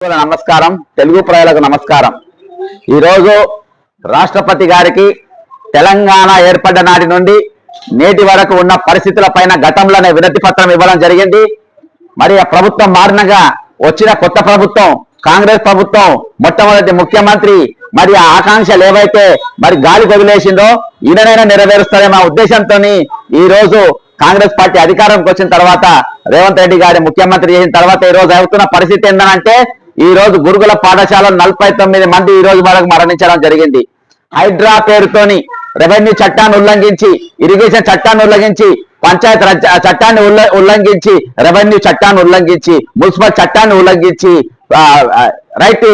నమస్కారం. తెలుగు ప్రజలకు నమస్కారం. ఈరోజు రాష్ట్రపతి గారికి తెలంగాణ ఏర్పడ్డ నాటి నుండి నేటి వరకు ఉన్న పరిస్థితుల పైన గతంలోనే వినతి పత్రం ఇవ్వడం జరిగింది. మరి ఆ ప్రభుత్వం మారినగా వచ్చిన కొత్త ప్రభుత్వం కాంగ్రెస్ ప్రభుత్వం మొట్టమొదటి ముఖ్యమంత్రి మరి ఆ ఆకాంక్షలు ఏవైతే మరి గాలి వదిలేసిందో ఈయననైనా నెరవేరుస్తారనే ఉద్దేశంతో ఈ రోజు కాంగ్రెస్ పార్టీ అధికారంకి వచ్చిన తర్వాత రేవంత్ రెడ్డి గారి ముఖ్యమంత్రి చేసిన తర్వాత ఈ రోజు అవుతున్న పరిస్థితి ఏంటంటే ఈ రోజు గురుకుల పాఠశాల నలభై తొమ్మిది మంది ఈ రోజు వరకు మరణించడం జరిగింది. హైడ్రా పేరుతోని రెవెన్యూ చట్టాన్ని ఉల్లంఘించి ఇరిగేషన్ చట్టాన్ని ఉల్లంఘించి పంచాయత్ చట్టాన్ని ఉల్లంఘించి రెవెన్యూ చట్టాన్ని ఉల్లంఘించి మున్సిపల్ చట్టాన్ని ఉల్లంఘించి రైట్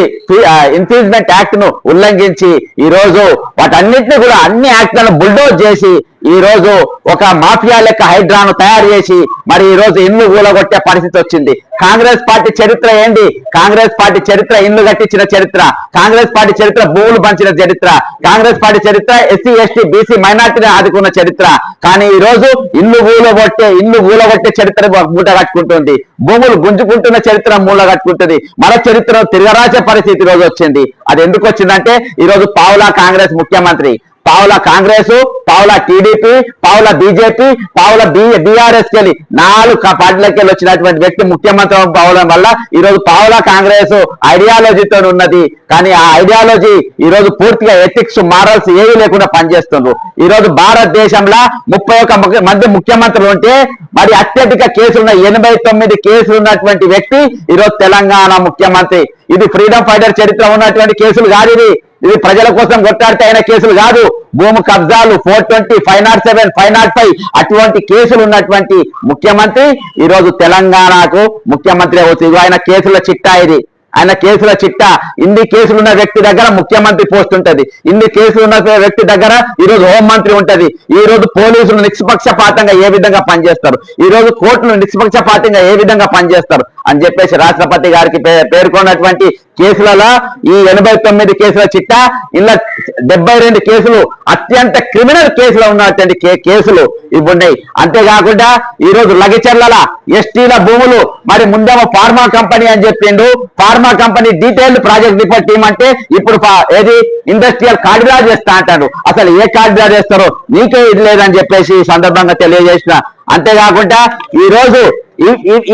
ఇన్ఫ్రీజ్మెంట్ యాక్ట్ను ఉల్లంఘించి ఈ రోజు వాటన్నిటిని కూడా అన్ని యాక్ట్లను బుల్డోజ్ చేసి ఈ రోజు ఒక మాఫియా లెక్క హైడ్రాను తయారు చేసి మరి ఈ రోజు ఇల్లు ఊలగొట్టే పరిస్థితి వచ్చింది. కాంగ్రెస్ పార్టీ చరిత్ర ఏంటి? కాంగ్రెస్ పార్టీ చరిత్ర ఇల్లు కట్టించిన చరిత్ర. కాంగ్రెస్ పార్టీ చరిత్ర భూములు పంచిన చరిత్ర. కాంగ్రెస్ పార్టీ చరిత్ర ఎస్సీ ఎస్టీ బీసీ మైనార్టీని ఆదుకున్న చరిత్ర. కానీ ఈ రోజు ఇల్లు ఊలగొట్టే ఇల్లు ఊలగొట్టే చరిత్ర మూట కట్టుకుంటుంది. భూములు గుంజుకుంటున్న చరిత్ర మూల కట్టుకుంటుంది. మన చరిత్ర తిరగరాసే పరిస్థితి రోజు వచ్చింది. అది ఎందుకు వచ్చిందంటే ఈ రోజు పావులా కాంగ్రెస్ ముఖ్యమంత్రి. పావుల కాంగ్రెస్ పావుల టీడీపీ పావుల బీజేపీ పావుల బీఆర్ఎస్ కెళ్ళి నాలుగు పార్టీలకెళ్ళి వచ్చినటువంటి వ్యక్తి ముఖ్యమంత్రి అవడం వల్ల ఈరోజు పావుల కాంగ్రెస్ ఐడియాలజీతో ఉన్నది. కానీ ఆ ఐడియాలజీ ఈ రోజు పూర్తిగా ఎథిక్స్ మారల్స్ ఏవి లేకుండా పనిచేస్తుండ్రు. ఈ రోజు భారతదేశంలో ముప్పై ఒక్క మంది ముఖ్యమంత్రులు ఉంటే మరి అత్యధిక కేసులున్న ఎనభై తొమ్మిది కేసులు ఉన్నటువంటి వ్యక్తి ఈ రోజు తెలంగాణ ముఖ్యమంత్రి. ఇది ఫ్రీడమ్ ఫైటర్ చరిత్ర ఉన్నటువంటి కేసులు కాదు ఇది. ఇది ప్రజల కోసం కొట్టాడితే అయిన కేసులు కాదు. భూమి కబ్జాలు four twenty five nought seven five nought five అటువంటి కేసులు ఉన్నటువంటి ముఖ్యమంత్రి ఈ రోజు తెలంగాణకు ముఖ్యమంత్రి అవుతుంది ఆయన కేసుల చిట్టా ఇది. ఆయన కేసుల చిట్టా. ఇన్ని కేసులు ఉన్న వ్యక్తి దగ్గర ముఖ్యమంత్రి పోస్ట్ ఉంటది. ఇన్ని కేసులు ఉన్న వ్యక్తి దగ్గర ఈ రోజు హోంమంత్రి ఉంటది. ఈ రోజు పోలీసులు నిష్పక్షపాతంగా ఏ విధంగా పనిచేస్తారు? ఈ రోజు కోర్టులు నిష్పక్షపాతంగా ఏ విధంగా పనిచేస్తారు? అని చెప్పేసి రాష్ట్రపతి గారికి పే- పేర్కొన్నటువంటి కేసులలో ఈ ఎనభై తొమ్మిది కేసుల చిట్టా ఇలా డెబ్బై రెండు కేసులు అత్యంత క్రిమినల్ కేసులు ఉన్నటువంటి కే- కేసులు ఇవి ఉన్నాయి. అంతేకాకుండా ఈ రోజు లగిచర్ల ఎస్టీల భూములు మరి ముందేమో ఫార్మా కంపెనీ అని చెప్పిండు. Pharma company detailed project report team అంటే ఇప్పుడు ఏది? ఇండస్ట్రియల్ కారిడార్ చేస్తా అంటాడు. అసలు ఏ కారిడార్ చేస్తారో నీకే ఇది లేదని చెప్పేసి ఈ సందర్భంగా తెలియజేసిన. అంతేకాకుండా ఈ రోజు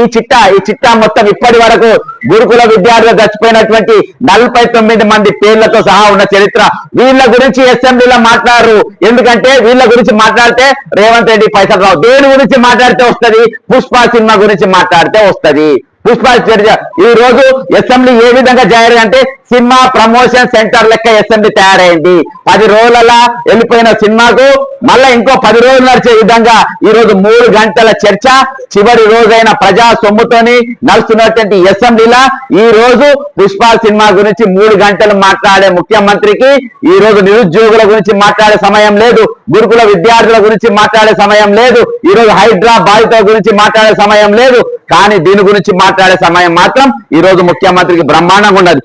ఈ చిట్టా ఈ చిట్టా మొత్తం ఇప్పటి వరకు గురుకుల విద్యార్థులు చచ్చిపోయినటువంటి నలభై తొమ్మిది మంది పేర్లతో సహా ఉన్న చరిత్ర. వీళ్ళ గురించి అసెంబ్లీలో మాట్లాడరు. ఎందుకంటే వీళ్ళ గురించి మాట్లాడితే రేవంత్ రెడ్డి పైసలు రావు. దేని గురించి మాట్లాడితే వస్తది? పుష్ప సినిమా గురించి మాట్లాడితే వస్తది. పుష్ప చర్చ ఈ రోజు అసెంబ్లీ ఏ విధంగా చేయాలంటే సినిమా ప్రమోషన్ సెంటర్ లెక్క అసెంబ్లీ తయారైంది. పది రోజుల వెళ్ళిపోయిన సినిమాకు మళ్ళా ఇంకో పది రోజులు నడిచే విధంగా ఈ రోజు మూడు గంటల చర్చ. చివరి రోజైన ప్రజా సొమ్ముతోని నడుస్తున్నటువంటి అసెంబ్లీలా ఈ రోజు పుష్ప సినిమా గురించి మూడు గంటలు మాట్లాడే ముఖ్యమంత్రికి ఈ రోజు నిరుద్యోగుల గురించి మాట్లాడే సమయం లేదు. గురుకుల విద్యార్థుల గురించి మాట్లాడే సమయం లేదు. ఈ రోజు హైడ్రా బాధితుల గురించి మాట్లాడే సమయం లేదు. కానీ దీని గురించి మాట్లాడే సమయం మాత్రం ఈ రోజు ముఖ్యమంత్రికి బ్రహ్మాండంగా ఉన్నది.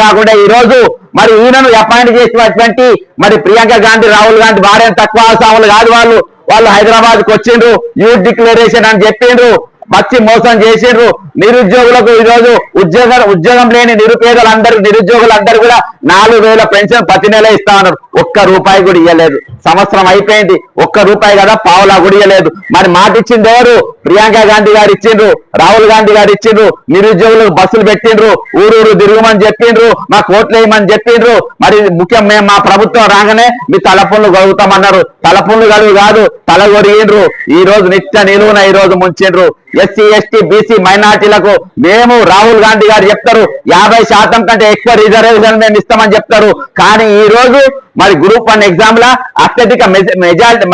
కాకుండా ఈ రోజు మరి ఈయనను అపాయింట్ చేసినటువంటి మరి ప్రియాంక గాంధీ రాహుల్ గాంధీ భార్య తక్కువ ఆసాములు కాదు వాళ్ళు. వాళ్ళు హైదరాబాద్కు వచ్చిండ్రు యూత్ డిక్లరేషన్ అని చెప్పిండ్రు వచ్చి మోసం చేసిండ్రు. నిరుద్యోగులకు ఈ రోజు ఉద్యోగ ఉద్యోగం లేని నిరుపేదలందరూ నిరుద్యోగులందరూ కూడా నాలుగు వేల పెన్షన్ ప్రతి నెల ఇస్తా ఉన్నారు. ఒక్క రూపాయి కూడా ఇవ్వలేదు సంవత్సరం అయిపోయింది. ఒక్క రూపాయి కదా పావులా గుడియలేదు మరి మాట ఇచ్చింది ఎవరు? ప్రియాంక గాంధీ గారు ఇచ్చిండ్రు రాహుల్ గాంధీ గారు ఇచ్చిండ్రు నిరుద్యోగులకు బస్సులు పెట్టిండ్రు ఊరూరు తిరగమని చెప్పిండ్రు మా కోట్లు వేయమని చెప్పిండ్రు. మరి ముఖ్యం మేము మా ప్రభుత్వం రాగానే మీ తలపుళ్ళు కలుగుతామన్నారు తలపుళ్ళు కలుగు కాదు తల కొరిగిండ్రు ఈ రోజు నిత్య నిలువున ఈ రోజు ముంచిండ్రు. ఎస్సీ ఎస్టీ బీసీ మైనార్టీలకు మేము రాహుల్ గాంధీ గారు చెప్తారు యాభై శాతం కంటే ఎక్కువ రిజర్వేషన్ మేము ఇస్తామని చెప్తారు. కానీ ఈ రోజు మరి గ్రూప్ వన్ ఎగ్జామ్ లా అత్యధిక మెజారిటీ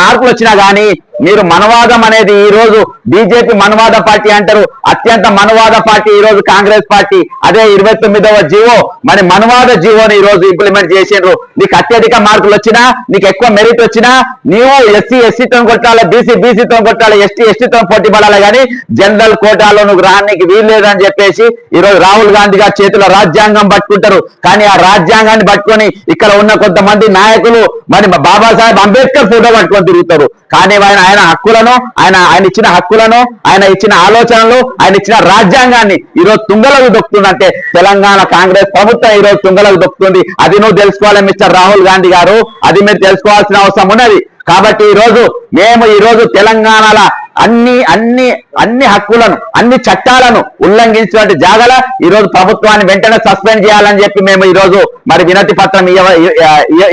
మార్కులు వచ్చినా గానీ మీరు మనవాదం అనేది ఈ రోజు బీజేపీ మనవాద పార్టీ అంటారు. అత్యంత మనవాద పార్టీ ఈ రోజు కాంగ్రెస్ పార్టీ. అదే ఇరవై తొమ్మిదవ జీవో. మరి మనవాద జీవోని ఈ రోజు ఇంప్లిమెంట్ చేసిండ్రు. నీకు అత్యధిక మార్కులు వచ్చినా నీకు ఎక్కువ మెరిట్ వచ్చినా నీవు ఎస్సీ ఎస్సీతో కొట్టాలి బీసీ బీసీతో కొట్టాలి ఎస్టీ ఎస్టీతో పోటీ పడాలి కానీ జనరల్ కోటాలో నువ్వు రానికి వీల్లేదని చెప్పేసి ఈ రోజు రాహుల్ గాంధీ గారి చేతిలో రాజ్యాంగం పట్టుకుంటారు. కానీ ఆ రాజ్యాంగాన్ని పట్టుకొని ఇక్కడ ఉన్న కొంతమంది నాయకులు మరి బాబాసాహెబ్ అంబేద్కర్ ఫోటో పట్టుకొని తిరుగుతారు. కానీ ఆయన ఆయన హక్కులను ఆయన ఆయన ఇచ్చిన హక్కులను ఆయన ఇచ్చిన ఆలోచనలు ఆయన ఇచ్చిన రాజ్యాంగాన్ని ఈరోజు తుంగలకు దొక్కుతుందంటే తెలంగాణ కాంగ్రెస్ ప్రభుత్వం ఈరోజు తుంగలకు దొక్కుతుంది. అది నువ్వు తెలుసుకోవాలి మిస్టర్ రాహుల్ గాంధీ గారు. అది మీరు తెలుసుకోవాల్సిన అవసరం ఉన్నది. కాబట్టి ఈ రోజు మేము ఈ రోజు తెలంగాణలో అన్ని అన్ని అన్ని హక్కులను అన్ని చట్టాలను ఉల్లంఘించినటువంటి జాగల ఈ రోజు ప్రభుత్వాన్ని వెంటనే సస్పెండ్ చేయాలని చెప్పి మేము ఈ రోజు మరి వినతి పత్రం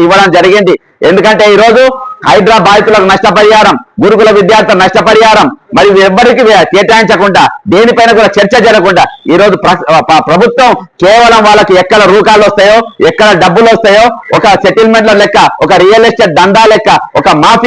ఇవ్వడం జరిగింది. ఎందుకంటే ఈ రోజు హైదరాబాద్ బాధితులకు నష్టపరిహారం గురుకుల విద్యార్థులకు నష్టపరిహారం మరి ఎవ్వరికి కేటాయించకుండా దేనిపైన కూడా చర్చ జరగకుండా ఈ రోజు ప్రభుత్వం కేవలం వాళ్ళకి ఎక్కడ రూకాలు వస్తాయో ఎక్కడ డబ్బులు వస్తాయో ఒక సెటిల్మెంట్ల లెక్క ఒక రియల్ ఎస్టేట్ దందా లెక్క ఒక మాఫియా